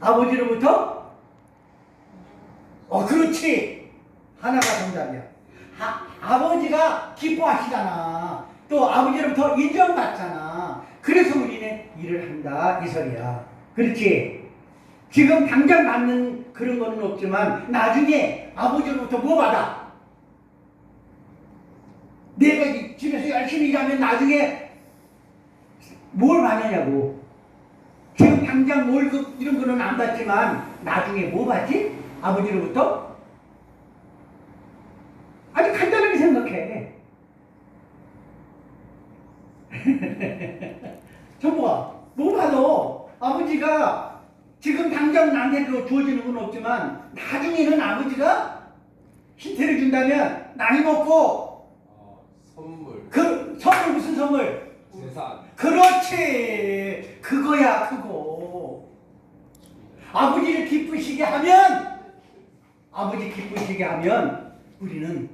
아버지로부터? 어 그렇지. 하나가 정답이야. 아, 아버지가 기뻐하시잖아. 또 아버지로부터 인정받잖아. 그래서 우리는 일을 한다 이 소리야. 그렇지? 지금 당장 받는 그런 거는 없지만 나중에 아버지로부터 뭐 받아? 내가 이 집에서 열심히 일하면 나중에 뭘 받느냐고 지금 당장 월급 이런 거는 안 받지만 나중에 뭐 받지? 아버지로부터? 아주 간단하게 생각해. 정보가 뭐 받아? 아버지가 지금 당장 나한테 그 주어지는 건 없지만 나중에는 아버지가 힌트를 준다면 나이 먹고 어, 선물, 그 선물 무슨 선물? 재산, 그렇지 그거야 그거. 아버지를 기쁘시게 하면 아버지 기쁘시게 하면 우리는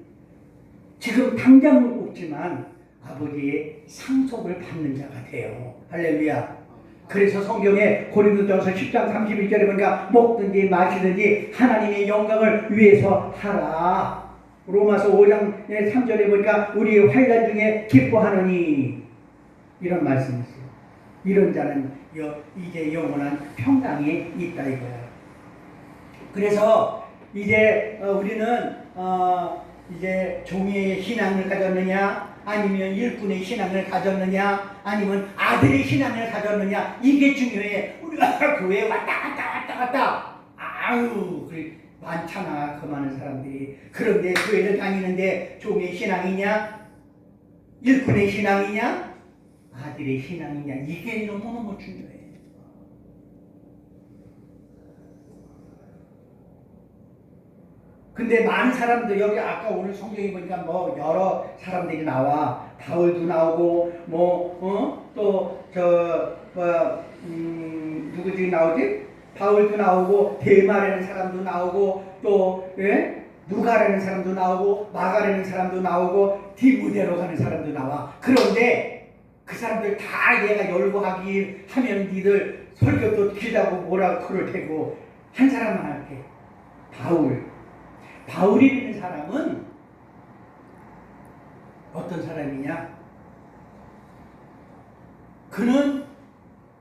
지금 당장은 없지만 아버지의 상속을 받는 자가 돼요. 할렐루야. 그래서 성경에 고린도전서 10장 31절에 보니까 먹든지 마시든지 하나님의 영광을 위해서 하라. 로마서 5장 3절에 보니까 우리 환란 중에 기뻐하느니. 이런 말씀이 있어요. 이런 자는 여, 이제 영원한 평강에 있다 이거야. 그래서 이제 어, 우리는 어, 이제 종의 신앙을 가졌느냐 아니면 일꾼의 신앙을 가졌느냐 아니면 아들의 신앙을 가졌느냐 이게 중요해. 우리가 교회에 왔다 갔다 왔다 갔다 아유 많잖아 그 많은 사람들이 그런데 교회를 다니는데 종의 신앙이냐 일꾼의 신앙이냐 아들의 신앙이냐? 이게 너무너무 중요해. 근데 많은 사람들 여기 아까 오늘 성경에 보니까 뭐 여러 사람들이 나와. 바울도 나오고 뭐, 뭐어또저 뭐야 음 누구들이 나오지? 바울도 나오고 대마라는 사람도 나오고 또 예? 누가라는 사람도 나오고 마가라는 사람도 나오고 디무데로 가는 사람도 나와. 그런데 그 사람들 다 얘가 열고하기 하면 니들 설교도 길다고 뭐라고 그럴 테고 한 사람만 할게. 바울. 바울이라는 사람은 어떤 사람이냐? 그는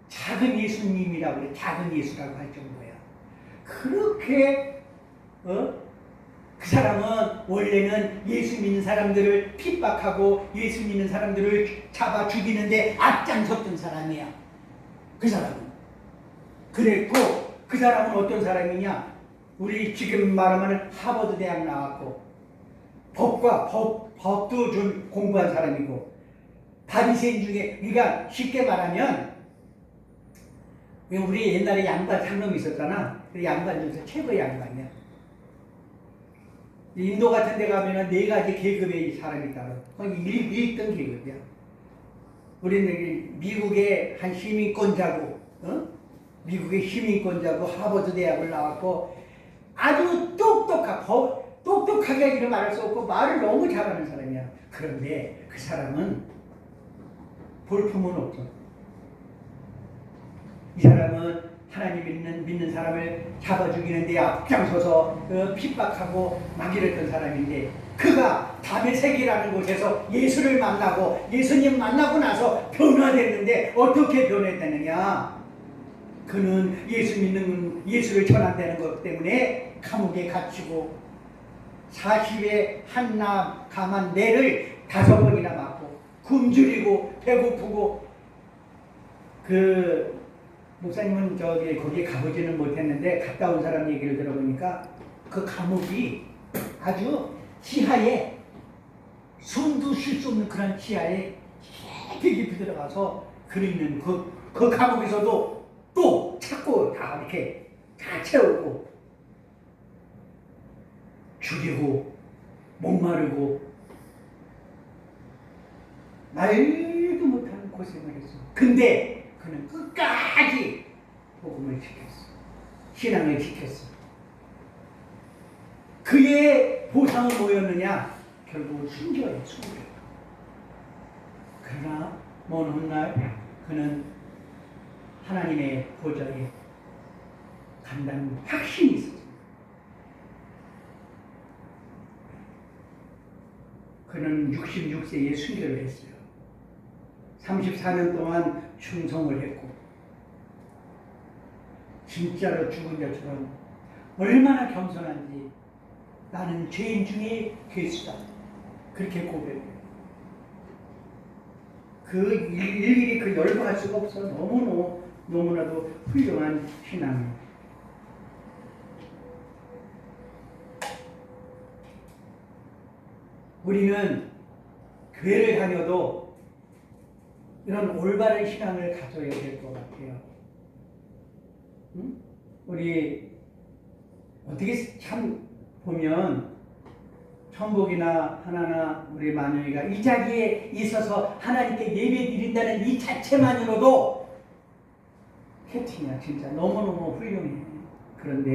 작은 예수님이라고 그래. 작은 예수라고 할 정도야. 그렇게 어? 그 사람은 원래는 예수 믿는 사람들을 핍박하고 예수 믿는 사람들을 잡아 죽이는데 앞장섰던 사람이야. 그 사람은. 그랬고 그 사람은 어떤 사람이냐? 우리 지금 말하면 하버드 대학 나왔고 법과 법 법도 좀 공부한 사람이고 바리새인 중에 우리가 쉽게 말하면 우리 옛날에 양반 상놈 있었잖아. 그 양반 중에서 최고의 양반이야. 인도 같은 데 가면은 네 가지 계급의 사람이 있다. 거기 1, 1등 계급이야. 우리는 미국의 한 시민권자고, 어? 미국의 시민권자고 하버드 대학을 나왔고 아주 똑똑하, 법, 똑똑하게 하기를 말할 수 없고 말을 너무 잘하는 사람이야. 그런데 그 사람은 볼품은 없어. 이 사람은 하나님 믿는, 믿는 사람을 잡아 죽이는 데 앞장서서 어, 핍박하고 막 이랬던 사람인데 그가 세계라는 곳에서 예수를 만나고 예수님 만나고 나서 변화됐는데 어떻게 변했다느냐? 그는 예수 믿는 예수를 전한다는 것 때문에 감옥에 갇히고 40에 한나 가만 내를 다섯 번이나 맞고 굶주리고 배고프고 그 목사님은 저기 거기에 가보지는 못했는데 갔다 온 사람 얘기를 들어보니까 그 감옥이 아주 지하에 숨도 쉴 수 없는 그런 지하에 깊이 깊이 들어가서 그 있는 그, 그 감옥에서도 또 찾고 다 이렇게 다 채우고 죽이고 목마르고 말도 못하는 고생을 했어. 근데 그는 끝 까지 복음을 지켰어. 신앙을 지켰어. 그의 보상은 뭐였느냐? 결국 순교예요, 순교. 그러나 먼 훗날 그는 하나님의 보좌에 간다는 확신이 있었어요. 그는 66세에 순교를 했어요. 34년 동안 충성을 했고 진짜로 죽은 자처럼 얼마나 겸손한지 나는 죄인 중에 괴수다. 그렇게 고백해요. 그 일- 일일이 그 열거할 수가 없어. 너무너무 너무나도 훌륭한 신앙이에요. 우리는 교회를 다녀도 이런 올바른 신앙을 가져야 될 것 같아요. 응? 우리 어떻게 참 보면 천복이나 하나나 우리 마누이가 이 자리에 있어서 하나님께 예배 드린다는 이 자체만으로도 캐팅이야 진짜 너무너무 훌륭해. 그런데